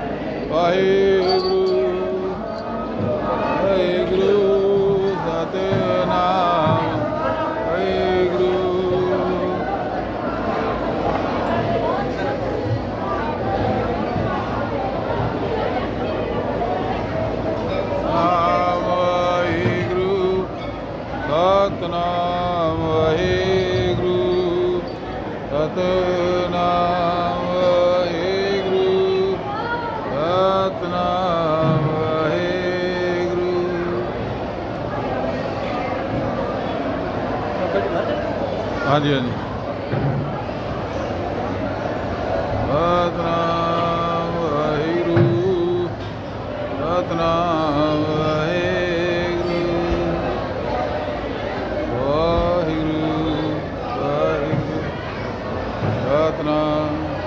ਸਤਨਾਮ ਵਾਹਿਗੁਰੂ ਵਾਹਿਗੁਰੂ ਸਤਨਾਮ ਵਾਹਿਗੁਰੂ ਨਾਮ ਵਾਹਿਗੁਰੂ ਸਤਨਾਮ ਵਾਹਿਗੁਰੂ ਸਤਨਾਮ ਹਾਂਜੀ ਹਾਂਜੀ। ਸਤਨਾਮ ਵਾਹਿਗੁਰੂ ਸਤਨਾਮ ਵਾਹਿਗੁਰੂ। ਵਾਹਿਗੁਰੂ ਵਾਹਿਗੁਰੂ। ਸਤਨਾਮ